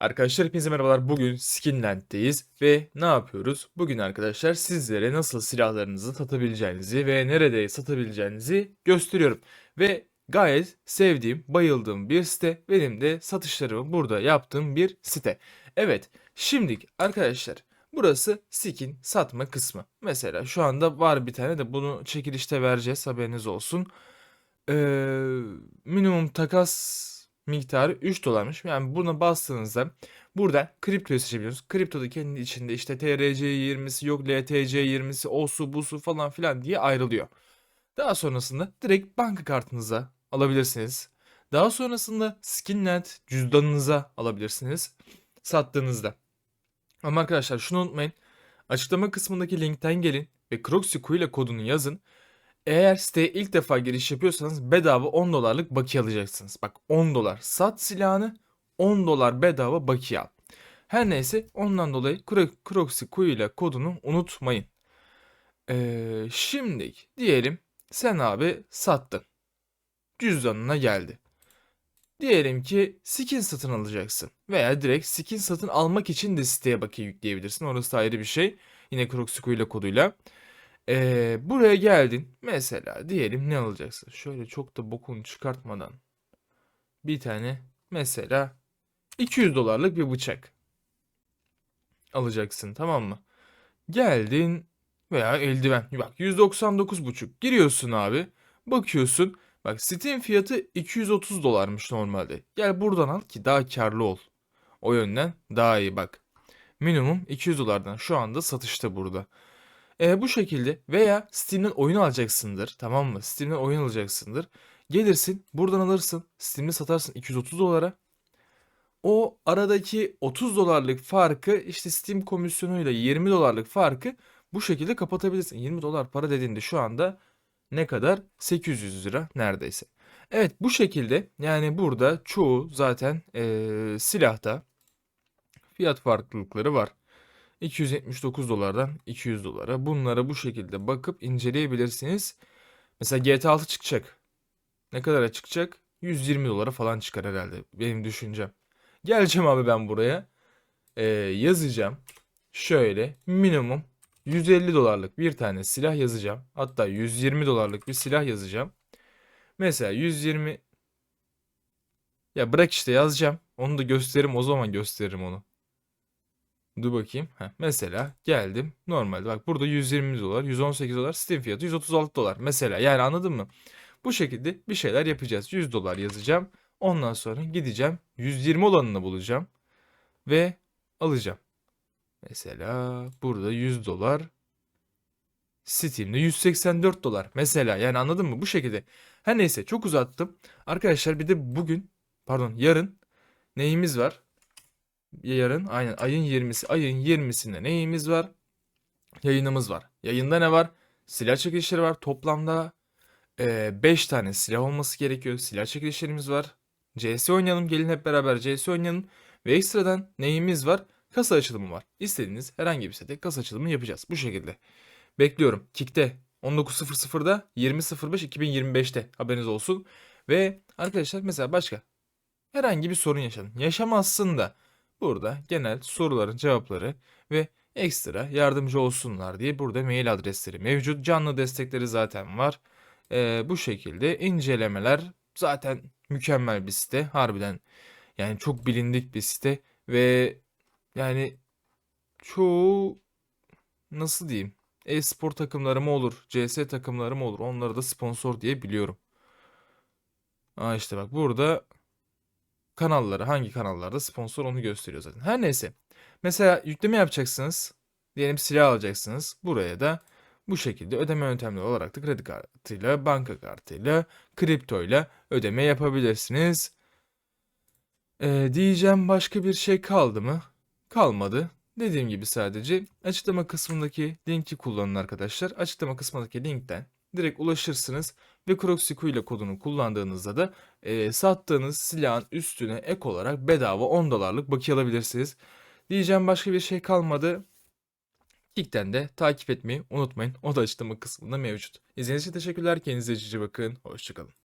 Arkadaşlar hepinize merhabalar. Bugün Skinland'deyiz ve ne yapıyoruz? Bugün arkadaşlar sizlere nasıl silahlarınızı satabileceğinizi ve nerede satabileceğinizi gösteriyorum. Ve gayet sevdiğim, bayıldığım bir site. Benim de satışlarımı burada yaptığım bir site. Evet, şimdi arkadaşlar burası skin satma kısmı. Mesela şu anda var bir tane de bunu çekilişte vereceğiz haberiniz olsun. Ee, minimum takas miktarı 3 dolarmış. Yani buna bastığınızda buradan kriptoyu seçebiliyorsunuz. Kripto da kendi içinde işte TRC20'si yok LTC20'si osu busu falan filan diye ayrılıyor. Daha sonrasında direkt banka kartınıza alabilirsiniz. Daha sonrasında Skinland cüzdanınıza alabilirsiniz sattığınızda. Ama arkadaşlar şunu unutmayın. Açıklama kısmındaki linkten gelin ve Croxy ile kodunu yazın. Eğer siteye ilk defa giriş yapıyorsanız bedava 10 dolarlık bakiye alacaksınız. Bak 10 dolar sat silahını 10 dolar bedava bakiye al. Her neyse ondan dolayı Cro- Croxy ile kodunu unutmayın. Ee, şimdi diyelim sen abi sattın. Cüzdanına geldi. Diyelim ki skin satın alacaksın. Veya direkt skin satın almak için de siteye bakiye yükleyebilirsin. Orası ayrı bir şey. Yine Croxy ile koduyla. Ee, buraya geldin. Mesela diyelim ne alacaksın? Şöyle çok da bokunu çıkartmadan bir tane mesela 200 dolarlık bir bıçak alacaksın tamam mı? Geldin veya eldiven. Bak 199,5 giriyorsun abi. Bakıyorsun. Bak Steam fiyatı 230 dolarmış normalde. Gel buradan al ki daha karlı ol. O yönden daha iyi bak. Minimum 200 dolardan şu anda satışta burada. E, bu şekilde veya Steam'den oyun alacaksındır. Tamam mı? Steam'den oyun alacaksındır. Gelirsin buradan alırsın. Steam'de satarsın 230 dolara. O aradaki 30 dolarlık farkı işte Steam komisyonuyla 20 dolarlık farkı bu şekilde kapatabilirsin. 20 dolar para dediğinde şu anda ne kadar? 800 lira neredeyse. Evet bu şekilde yani burada çoğu zaten eee, silahta fiyat farklılıkları var. 279 dolardan 200 dolara. Bunlara bu şekilde bakıp inceleyebilirsiniz. Mesela GTA 6 çıkacak. Ne kadara çıkacak? 120 dolara falan çıkar herhalde. Benim düşüncem. Geleceğim abi ben buraya. Ee, yazacağım. Şöyle minimum 150 dolarlık bir tane silah yazacağım. Hatta 120 dolarlık bir silah yazacağım. Mesela 120 ya bırak işte yazacağım. Onu da gösteririm o zaman gösteririm onu. Dur bakayım. Heh, mesela geldim. Normalde bak burada 120 dolar, 118 dolar, Steam fiyatı 136 dolar. Mesela yani anladın mı? Bu şekilde bir şeyler yapacağız. 100 dolar yazacağım. Ondan sonra gideceğim. 120 olanını bulacağım. Ve alacağım. Mesela burada 100 dolar. Steam'de 184 dolar. Mesela yani anladın mı? Bu şekilde. Her neyse çok uzattım. Arkadaşlar bir de bugün pardon yarın neyimiz var? Yarın aynen ayın 20'si. Ayın 20'sinde neyimiz var? Yayınımız var. Yayında ne var? Silah çekilişleri var. Toplamda 5 tane silah olması gerekiyor. Silah çekilişlerimiz var. CS oynayalım. Gelin hep beraber CS oynayalım. Ve ekstradan neyimiz var? Kasa açılımı var. İstediğiniz herhangi bir sete kasa açılımı yapacağız. Bu şekilde. Bekliyorum. Kick'te 19.00'da 20.05.2025'te haberiniz olsun. Ve arkadaşlar mesela başka herhangi bir sorun yaşadın. Yaşamazsın da burada genel soruların cevapları ve ekstra yardımcı olsunlar diye burada mail adresleri mevcut. Canlı destekleri zaten var. Ee, bu şekilde incelemeler zaten mükemmel bir site. Harbiden yani çok bilindik bir site ve yani çoğu nasıl diyeyim e-spor takımları mı olur, CS takımları mı olur onları da sponsor diye biliyorum. Aa işte bak burada kanalları hangi kanallarda sponsor onu gösteriyor zaten. Her neyse. Mesela yükleme yapacaksınız. Diyelim silah alacaksınız. Buraya da bu şekilde ödeme yöntemleri olarak da kredi kartıyla, banka kartıyla, kriptoyla ödeme yapabilirsiniz. Ee, diyeceğim başka bir şey kaldı mı? Kalmadı. Dediğim gibi sadece açıklama kısmındaki linki kullanın arkadaşlar. Açıklama kısmındaki linkten direkt ulaşırsınız ve Croxy ile kodunu kullandığınızda da e, sattığınız silahın üstüne ek olarak bedava 10 dolarlık bakiye alabilirsiniz. Diyeceğim başka bir şey kalmadı. Kick'ten de takip etmeyi unutmayın. O da açıklama kısmında mevcut. İzlediğiniz için teşekkürler. Kendinize cici bakın. Hoşçakalın.